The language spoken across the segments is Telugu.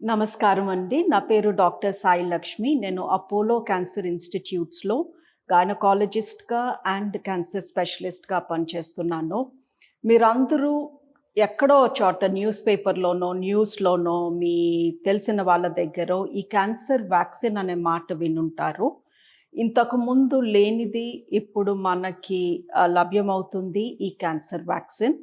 నమస్కారం అండి. నా పేరు డాక్టర్ సాయి లక్ష్మి. నేను అపోలో క్యాన్సర్ ఇన్స్టిట్యూట్స్లో గైనకాలజిస్ట్గా అండ్ క్యాన్సర్ స్పెషలిస్ట్గా పనిచేస్తున్నాను. మీరందరూ ఎక్కడో చోట న్యూస్ పేపర్లోనో న్యూస్లోనో మీ తెలిసిన వాళ్ళ దగ్గర ఈ క్యాన్సర్ వ్యాక్సిన్ అనే మాట వినుంటారు. ఇంతకుముందు లేనిది ఇప్పుడు మనకి లభ్యమవుతుంది ఈ క్యాన్సర్ వ్యాక్సిన్.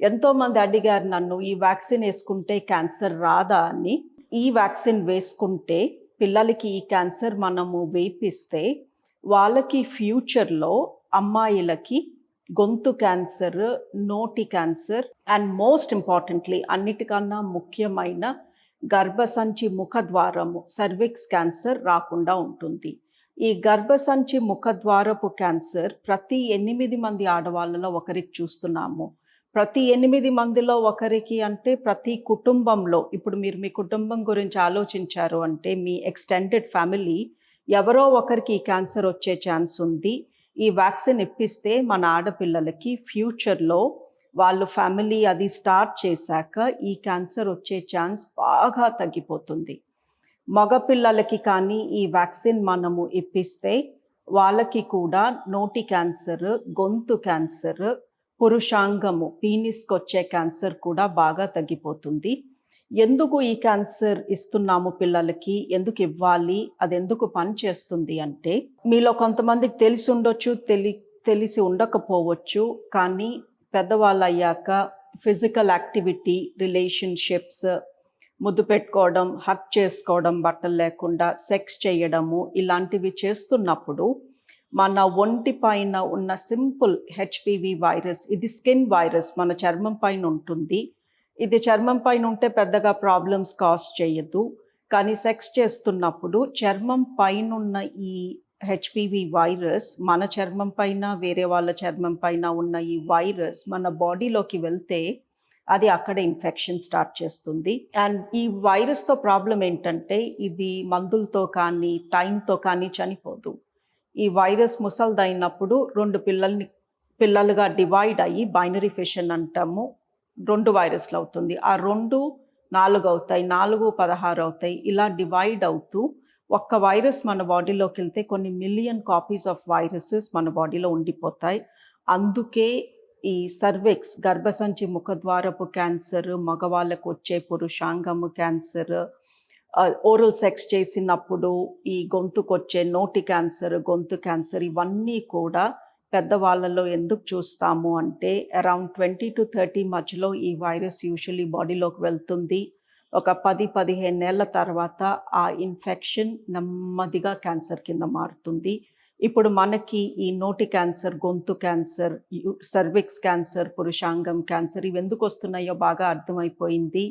ఎంతోమంది అడిగారు నన్ను ఈ వ్యాక్సిన్ వేసుకుంటే క్యాన్సర్ రాదా? అని. ఈ వ్యాక్సిన్ వేసుకుంటే పిల్లలకి ఈ క్యాన్సర్ మనము వేపిస్తే వాళ్ళకి ఫ్యూచర్లో అమ్మాయిలకి గొంతు క్యాన్సర్ నోటి క్యాన్సర్ అండ్ మోస్ట్ ఇంపార్టెంట్లీ అన్నిటికన్నా ముఖ్యమైన గర్భసంచి ముఖద్వారము సర్విక్స్ క్యాన్సర్ రాకుండా ఉంటుంది. ఈ గర్భసంచి ముఖద్వారపు క్యాన్సర్ ప్రతి ఎనిమిది మంది ఆడవాళ్ళలో ఒకరికి చూస్తున్నాము. ప్రతి ఎనిమిది మందిలో ఒకరికి అంటే ప్రతి కుటుంబంలో ఇప్పుడు మీరు మీ కుటుంబం గురించి ఆలోచించారు అంటే మీ ఎక్స్టెండెడ్ ఫ్యామిలీ ఎవరో ఒకరికి ఈ క్యాన్సర్ వచ్చే ఛాన్స్ ఉంది. ఈ వ్యాక్సిన్ ఇప్పిస్తే మన ఆడపిల్లలకి ఫ్యూచర్లో వాళ్ళు ఫ్యామిలీ అది స్టార్ట్ చేశాక ఈ క్యాన్సర్ వచ్చే ఛాన్స్ బాగా తగ్గిపోతుంది. మగపిల్లలకి కానీ ఈ వ్యాక్సిన్ మనము ఇప్పిస్తే వాళ్ళకి కూడా నోటి క్యాన్సర్ గొంతు క్యాన్సర్ పురుషాంగము పీనిస్కి వచ్చే క్యాన్సర్ కూడా బాగా తగ్గిపోతుంది. ఎందుకు ఈ క్యాన్సర్ ఇస్తున్నాము పిల్లలకి? ఎందుకు ఇవ్వాలి? అది ఎందుకు పని చేస్తుంది అంటే మీలో కొంతమందికి తెలిసి ఉండొచ్చు తెలి తెలిసి ఉండకపోవచ్చు కానీ పెద్దవాళ్ళు అయ్యాక ఫిజికల్ యాక్టివిటీ రిలేషన్షిప్స్ ముద్దు పెట్టుకోవడం హక్ చేసుకోవడం బట్టలు లేకుండా సెక్స్ చేయడము ఇలాంటివి చేస్తున్నప్పుడు మన ఒంటి పైన ఉన్న సింపుల్ హెచ్పివి వైరస్ ఇది స్కిన్ వైరస్ మన చర్మం పైన ఉంటుంది. ఇది చర్మం పైన ఉంటే పెద్దగా ప్రాబ్లమ్స్ కాజ్ చేయదు. కానీ సెక్స్ చేస్తున్నప్పుడు చర్మం పైన ఉన్న ఈ హెచ్పివి వైరస్ మన చర్మం పైన వేరే వాళ్ళ చర్మం పైన ఉన్న ఈ వైరస్ మన బాడీలోకి వెళ్తే అది అక్కడ ఇన్ఫెక్షన్ స్టార్ట్ చేస్తుంది. అండ్ ఈ వైరస్తో ప్రాబ్లం ఏంటంటే ఇది మందులతో కానీ టైంతో కానీ చనిపోదు. ఈ వైరస్ ముసల్దైనప్పుడు రెండు పిల్లల్ని పిల్లలుగా డివైడ్ అయ్యి బైనరీ ఫెషన్ అంటాము. రెండు వైరస్లు అవుతుంది. ఆ రెండు నాలుగు అవుతాయి నాలుగు పదహారు అవుతాయి. ఇలా డివైడ్ అవుతూ ఒక్క వైరస్ మన బాడీలోకి వెళ్తే కొన్ని మిలియన్ కాపీస్ ఆఫ్ వైరసెస్ మన బాడీలో ఉండిపోతాయి. అందుకే ఈ సర్వెక్స్ గర్భసంచి ముఖద్వారపు క్యాన్సర్ మగవాళ్ళకు వచ్చే పురుషాంగము క్యాన్సర్ ఓరల్ సెక్స్ చేసినప్పుడు ఈ గొంతుకు వచ్చే నోటి క్యాన్సర్ గొంతు క్యాన్సర్ ఇవన్నీ కూడా పెద్దవాళ్ళలో ఎందుకు చూస్తాము అంటే అరౌండ్ ట్వంటీ టు థర్టీ మధ్యలో ఈ వైరస్ యూజువలీ బాడీలోకి వెళ్తుంది. ఒక పది పదిహేను నెలల తర్వాత ఆ ఇన్ఫెక్షన్ నెమ్మదిగా క్యాన్సర్ కింద మారుతుంది. ఇప్పుడు మనకి ఈ నోటి క్యాన్సర్ గొంతు క్యాన్సర్ సర్విక్స్ క్యాన్సర్ పురుషాంగం క్యాన్సర్ ఇవి ఎందుకు వస్తున్నాయో బాగా అర్థమైపోయింది.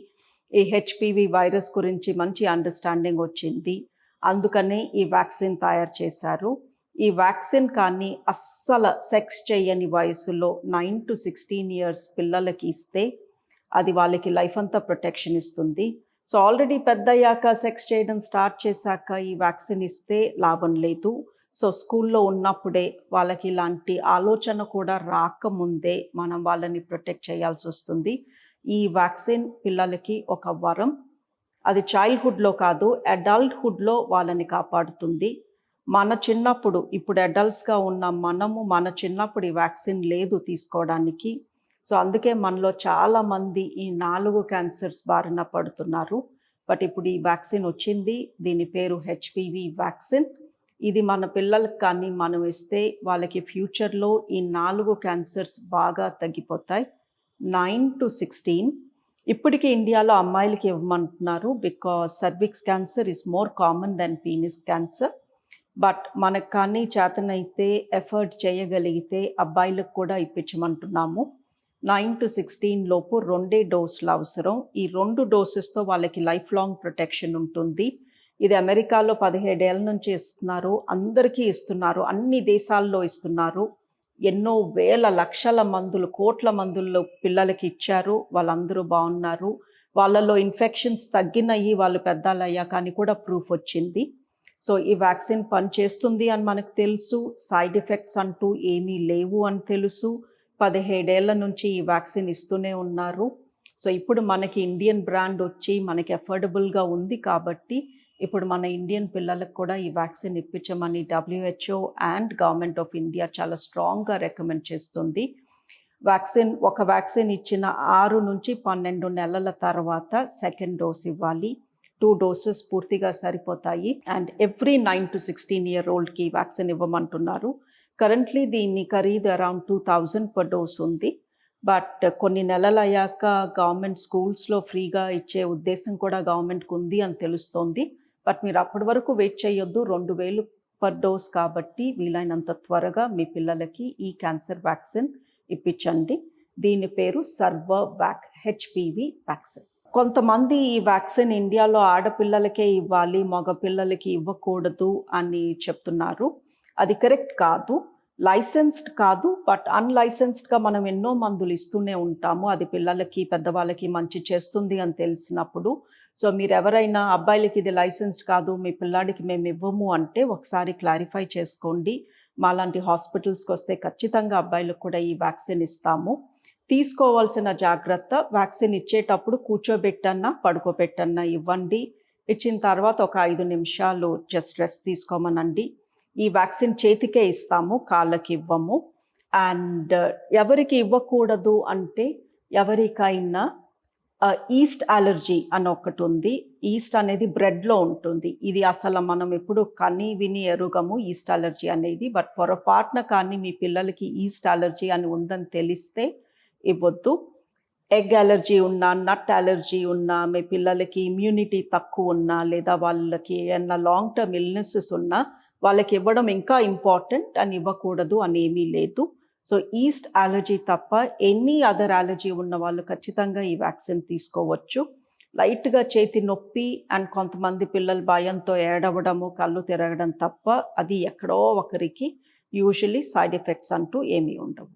ఈ హెచ్పివి వైరస్ గురించి మంచి అండర్స్టాండింగ్ వచ్చింది. అందుకనే ఈ వ్యాక్సిన్ తయారు చేశారు. ఈ వ్యాక్సిన్ కానీ అస్సలు సెక్స్ చేయని వయసులో నైన్ టు సిక్స్టీన్ ఇయర్స్ పిల్లలకి ఇస్తే అది వాళ్ళకి లైఫ్ అంతా ప్రొటెక్షన్ ఇస్తుంది. సో ఆల్రెడీ పెద్దయ్యాక సెక్స్ చేయడం స్టార్ట్ చేశాక ఈ వ్యాక్సిన్ ఇస్తే లాభం లేదు. సో స్కూల్లో ఉన్నప్పుడే వాళ్ళకి ఇలాంటి ఆలోచన కూడా రాకముందే మనం వాళ్ళని ప్రొటెక్ట్ చేయాల్సి వస్తుంది. ఈ వ్యాక్సిన్ పిల్లలకి ఒక వరం. అది చైల్డ్హుడ్లో కాదు అడల్ట్హుడ్లో వాళ్ళని కాపాడుతుంది. మన చిన్నప్పుడు ఇప్పుడు అడల్ట్స్గా ఉన్న మనము మన చిన్నప్పుడు ఈ వ్యాక్సిన్ లేదు తీసుకోవడానికి. సో అందుకే మనలో చాలామంది ఈ నాలుగు క్యాన్సర్స్ బారిన పడుతున్నారు. బట్ ఇప్పుడు ఈ వ్యాక్సిన్ వచ్చింది. దీని పేరు హెచ్పివి వ్యాక్సిన్. ఇది మన పిల్లలకు కానీ మనం ఇస్తే వాళ్ళకి ఫ్యూచర్లో ఈ నాలుగు క్యాన్సర్స్ బాగా తగ్గిపోతాయి. Nine to sixteen. ఇప్పటికీ ఇండియాలో అమ్మాయిలకి ఇవ్వమంటున్నారు because cervix cancer is more common than penis cancer. But మనకు కానీ చేతనైతే ఎఫర్ట్ చేయగలిగితే అబ్బాయిలకు కూడా ఇప్పించమంటున్నాము. నైన్ టు సిక్స్టీన్ లోపు రెండే డోసులు అవసరం. ఈ రెండు డోసెస్తో వాళ్ళకి లైఫ్ లాంగ్ ప్రొటెక్షన్ ఉంటుంది. ఇది అమెరికాలో పదిహేడేళ్ళ నుంచి ఇస్తున్నారు. అందరికీ ఇస్తున్నారు. అన్ని దేశాల్లో ఇస్తున్నారు. ఎన్నో వేల లక్షల మందులు కోట్ల మందుల్లో పిల్లలకి ఇచ్చారు. వాళ్ళందరూ బాగున్నారు. వాళ్ళలో ఇన్ఫెక్షన్స్ తగ్గినయి వాళ్ళు పెద్దలయ్యాక అని కూడా ప్రూఫ్ వచ్చింది. సో ఈ వ్యాక్సిన్ పనిచేస్తుంది అని మనకు తెలుసు. సైడ్ ఎఫెక్ట్స్ అంటూ ఏమీ లేవు అని తెలుసు. పదిహేడేళ్ళ నుంచి ఈ వ్యాక్సిన్ ఇస్తూనే ఉన్నారు. సో ఇప్పుడు మనకి ఇండియన్ బ్రాండ్ వచ్చి మనకి అఫోర్డబుల్గా ఉంది కాబట్టి ఇప్పుడు మన ఇండియన్ పిల్లలకు కూడా ఈ vaccine ఇప్పించమని WHO and government of India చాలా స్ట్రాంగ్గా రికమెండ్ చేస్తుంది. వ్యాక్సిన్ ఒక వ్యాక్సిన్ ఇచ్చిన ఆరు నుంచి పన్నెండు నెలల తర్వాత సెకండ్ డోస్ ఇవ్వాలి. టూ డోసెస్ పూర్తిగా సరిపోతాయి. And every nine to sixteen year ఓల్డ్కి vaccine ఇవ్వమంటున్నారు. కరెంట్లీ దీన్ని ఖరీదు around two thousand per dose ఉంది. బట్ కొన్ని నెలలు అయ్యాక గవర్నమెంట్ స్కూల్స్లో ఫ్రీగా ఇచ్చే ఉద్దేశం కూడా గవర్నమెంట్కి ఉంది అని తెలుస్తోంది. బట్ మీరు అప్పటి వరకు వెయిట్ చేయొద్దు. రెండు వేలు పర్ డోస్ కాబట్టి వీలైనంత త్వరగా మీ పిల్లలకి ఈ క్యాన్సర్ వ్యాక్సిన్ ఇప్పించండి. దీని పేరు సర్వ వ్యాక్ హెచ్పివి వ్యాక్సిన్. కొంతమంది ఈ వ్యాక్సిన్ ఇండియాలో ఆడపిల్లలకే ఇవ్వాలి మగ పిల్లలకి ఇవ్వకూడదు అని చెప్తున్నారు. అది కరెక్ట్ కాదు. లైసెన్స్డ్ కాదు. బట్ అన్లైసెన్స్డ్గా మనం ఎన్నో మందులు ఇస్తూనే ఉంటాము. అది పిల్లలకి పెద్దవాళ్ళకి మంచి చేస్తుంది అని తెలిసినప్పుడు సో మీరు ఎవరైనా అబ్బాయిలకి ఇది లైసెన్స్డ్ కాదు మీ పిల్లాడికి మేము ఇవ్వము అంటే ఒకసారి క్లారిఫై చేసుకోండి. మాలాంటి హాస్పిటల్స్కి వస్తే ఖచ్చితంగా అబ్బాయిలకు కూడా ఈ వ్యాక్సిన్ ఇస్తాము. తీసుకోవాల్సిన జాగ్రత్త వ్యాక్సిన్ ఇచ్చేటప్పుడు కూర్చోబెట్టన్నా పడుకోబెట్టన్నా ఇవ్వండి. ఇచ్చిన తర్వాత ఒక ఐదు నిమిషాలు జస్ట్ రెస్ట్ తీసుకోమనండి. ఈ వ్యాక్సిన్ చేతికే ఇస్తాము కాళ్ళకి ఇవ్వము. అండ్ ఎవరికి ఇవ్వకూడదు అంటే ఎవరికైనా ఈస్ట్ అలర్జీ అని ఒకటి ఉంది ఈస్ట్ అనేది బ్రెడ్లో ఉంటుంది. ఇది అసలు మనం ఎప్పుడు కని విని ఎరుగము ఈస్ట్ అలర్జీ అనేది. బట్ పొరపాటున కానీ మీ పిల్లలకి ఈస్ట్ అలర్జీ అని ఉందని తెలిస్తే ఇవ్వద్దు. ఎగ్ అలర్జీ ఉన్నా నట్ అలర్జీ ఉన్నా మీ పిల్లలకి ఇమ్యూనిటీ తక్కువ ఉన్నా లేదా వాళ్ళకి ఏమన్నా లాంగ్ టర్మ్ ఇల్నెసెస్ ఉన్నా వాళ్ళకి ఇవ్వడం ఇంకా ఇంపార్టెంట్ అని ఇవ్వకూడదు అని ఏమీ లేదు. సో ఈస్ట్ అలర్జీ తప్ప ఎనీ అదర్ అలర్జీ ఉన్న వాళ్ళు ఖచ్చితంగా ఈ వ్యాక్సిన్ తీసుకోవచ్చు. లైట్గా చేతి నొప్పి అండ్ కొంతమంది పిల్లలు భయంతో ఏడవడము కళ్ళు తిరగడం తప్ప అది ఎక్కడో ఒకరికి యూజువలీ సైడ్ ఎఫెక్ట్స్ అంటూ ఏమీ ఉండవు.